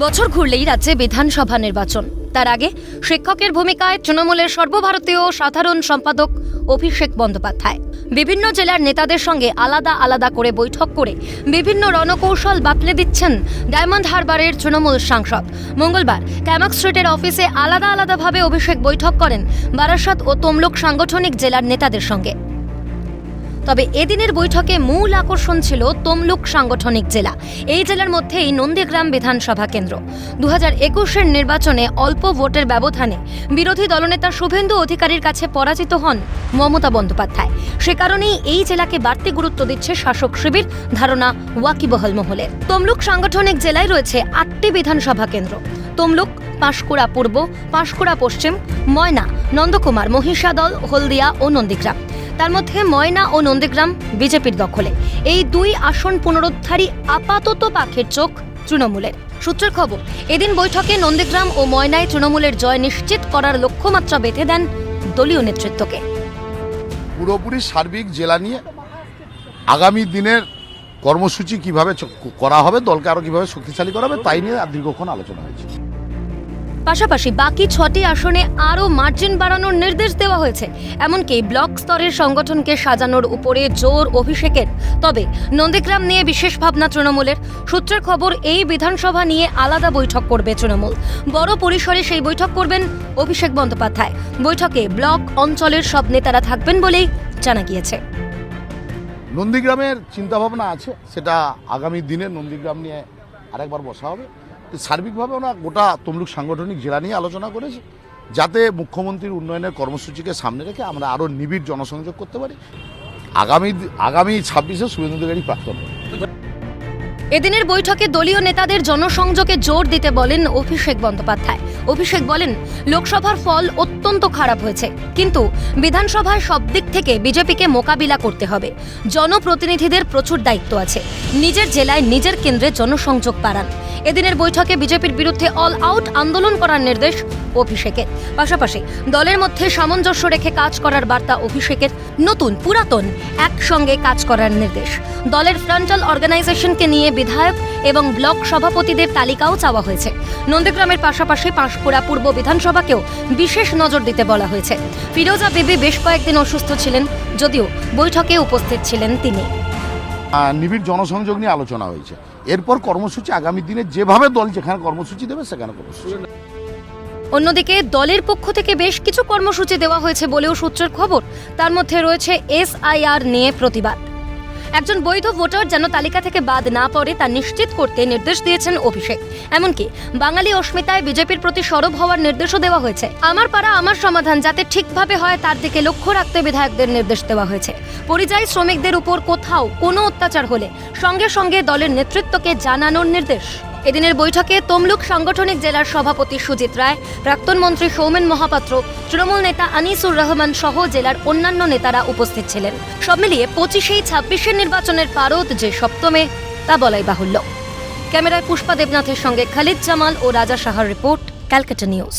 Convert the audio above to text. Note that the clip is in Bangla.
বছর ঘুরলেই রাজ্যে বিধানসভা নির্বাচন। তার আগে শিক্ষকের ভূমিকায় তৃণমূলের সর্বভারতীয় সাধারণ সম্পাদক অভিষেক বন্দ্যোপাধ্যায়। বিভিন্ন জেলার নেতাদের সঙ্গে আলাদা আলাদা করে বৈঠক করে বিভিন্ন রণকৌশল বাতলে দিচ্ছেন ডায়মন্ড হারবারের তৃণমূল সাংসদ। মঙ্গলবার ক্যামাক স্ট্রিটের অফিসে আলাদা আলাদাভাবে অভিষেক বৈঠক করেন বারাসাত ও তমলুক সাংগঠনিক জেলার নেতাদের সঙ্গে। তবে এদিনের বৈঠকে মূল আকর্ষণ ছিল তমলুক সাংগঠনিক জেলা। এই জেলার মধ্যেই নন্দীগ্রাম বিধানসভা কেন্দ্র। দু হাজার একুশের নির্বাচনে অল্প ভোটের ব্যবধানে বিরোধী দলনেতা শুভেন্দু অধিকারীর কাছে পরাজিত হন মমতা বন্দ্যোপাধ্যায়। সে কারণেই এই জেলাকে বাড়তি গুরুত্ব দিচ্ছে শাসক শিবির, ধারণা ওয়াকিবহল মহলের। তমলুক সাংগঠনিক জেলায় রয়েছে আটটি বিধানসভা কেন্দ্র। তমলুক, পাঁশকুড়া পূর্ব, পাঁশকুড়া পশ্চিম, ময়না, নন্দকুমার, মহিষাদল, হলদিয়া ও নন্দীগ্রাম। তার মধ্যে ময়না ও নন্দীগ্রাম বিজেপির দখলে। এই দুই আসন পুনরুদ্ধারী আপাতত পাখের চোখ তৃণমূলের। সূত্রের খবর, এদিন বৈঠকে নন্দীগ্রাম ও ময়নায় তৃণমূলের জয় নিশ্চিত করার লক্ষ্যমাত্রা বেঁধে দেন দলীয় নেতৃত্বকে। পুরোপুরি সার্বিক জেলা নিয়ে আগামী দিনের কর্মসূচি কীভাবে করা হবে, দলকে আরও কীভাবে শক্তিশালী করা হবে, তাই নিয়ে দীর্ঘক্ষণ আলোচনা হয়েছে। পাশাপাশি বাকি ছটি আসনে আরও মার্জিন বাড়ানোর নির্দেশ দেওয়া হয়েছে। এমনকি ব্লক স্তরের সংগঠনকে সাজানোর উপরে জোর অভিষেকের। তবে নন্দীগ্রাম নিয়ে বিশেষ ভাবনা তৃণমূলের। সূত্রের খবর, এই বিধানসভা নিয়ে আলাদা বৈঠক করবে তৃণমূল। বড় পরিসরে সেই বৈঠক করবেন অভিষেক বন্দ্যোপাধ্যায়। বৈঠকে ব্লক অঞ্চলের সব নেতারা থাকবেন বলেই জানা গিয়েছে। নন্দীগ্রামের চিন্তাভাবনা আছে, সেটা আগামী দিনে নন্দীগ্রাম নিয়ে আরেকবার বসা হবে। সার্বিকভাবে ওরা গোটা তমলুক সাংগঠনিক জেলা নিয়ে আলোচনা করেছে, যাতে মুখ্যমন্ত্রীর উন্নয়নের কর্মসূচিকে সামনে রেখে আমরা আরও নিবিড় জনসংযোগ করতে পারি। আগামী আগামী ছাব্বিশে শুভেন্দু অধিকারী প্রাক্তন এদিনের বৈঠকে দলীয় নেতাদের জনসংযোগে জোর দিতে বলেন অভিষেক বন্দ্যোপাধ্যায়। অভিষেক বলেন, লোকসভার ফল অত্যন্ত খারাপ হয়েছে। কিন্তু বিধানসভায় সব দিক থেকে বিজেপিকে মোকাবিলা করতে হবে। জনপ্রতিনিধিদের প্রচুর দায়িত্ব আছে। নিজের জেলায় নিজের কেন্দ্রে জনসংযোগ বাড়ান। এদিনের বৈঠকে বিজেপির বিরুদ্ধে অল আউট আন্দোলন করার নির্দেশ অভিষেকের। পাশাপাশি দলের মধ্যে সামঞ্জস্য রেখে কাজ করার বার্তা অভিষেকের নতুন, পুরাতন, একসঙ্গে কাজ করার নির্দেশ। দলের ফ্রন্টাল অর্গানাইজেশনকে নিয়ে বিধায়ক এবং ব্লক সভাপতিদের তালিকাও চাওয়া হয়েছে। নন্দীগ্রামের পাশাপাশি পাঁশকুড়া পূর্ব বিধানসভাকেও বিশেষ নজর দিতে বলা হয়েছে। ফিরোজা বিবি বেশ কয়েকদিন অসুস্থ ছিলেন যদিও বৈঠকে উপস্থিত ছিলেন তিনি। নিবিড় জনসংযোগ নিয়ে আলোচনা হয়েছে। এরপর কর্মসূচি আগামী দিনে যেভাবে দল যেখানে কর্মসূচি দেবে সেখানে কর্মসূচি। অন্যদিকে দলের পক্ষ থেকে বেশ কিছু কর্মসূচি দেওয়া হয়েছে বলেও সূত্রের খবর তার মধ্যে রয়েছে এসআইআর নিয়ে প্রতিবাদ। একজন বৈধ ভোটার যেন তালিকা থেকে বাদ না পড়ে তা নিশ্চিত করতে নির্দেশ দিয়েছেন অভিষেক। এমনকি বাঙালি অস্মিতায় বিজেপির প্রতি সরব হওয়ার নির্দেশও দেওয়া হয়েছে। আমার পাড়া, আমার সমাধান, যাতে ঠিকভাবে হয় তার দিকে লক্ষ্য রাখতে বিধায়কদের নির্দেশ দেওয়া হয়েছে। পরিযায়ী শ্রমিকদের উপর কোথাও কোনো অত্যাচার হলে সঙ্গে সঙ্গে দলের নেতৃত্বকে জানানোর নির্দেশ। এদিনের বৈঠকে তমলুক সাংগঠনিক জেলার সভাপতি সুজিত রায়, প্রাক্তন মন্ত্রী সৌমেন মহাপাত্র, তৃণমূল নেতা আনিসুর রহমান সহ জেলার অন্যান্য নেতারা উপস্থিত ছিলেন। সব মিলিয়ে পঁচিশেই ছাব্বিশের নির্বাচনের পারদ যে সপ্তমে, তা বলাই বাহুল্য। ক্যামেরায় পুষ্পা দেবনাথের সঙ্গে খালিদ জামাল ও রাজা সাহার রিপোর্ট, ক্যালকাটা নিউজ।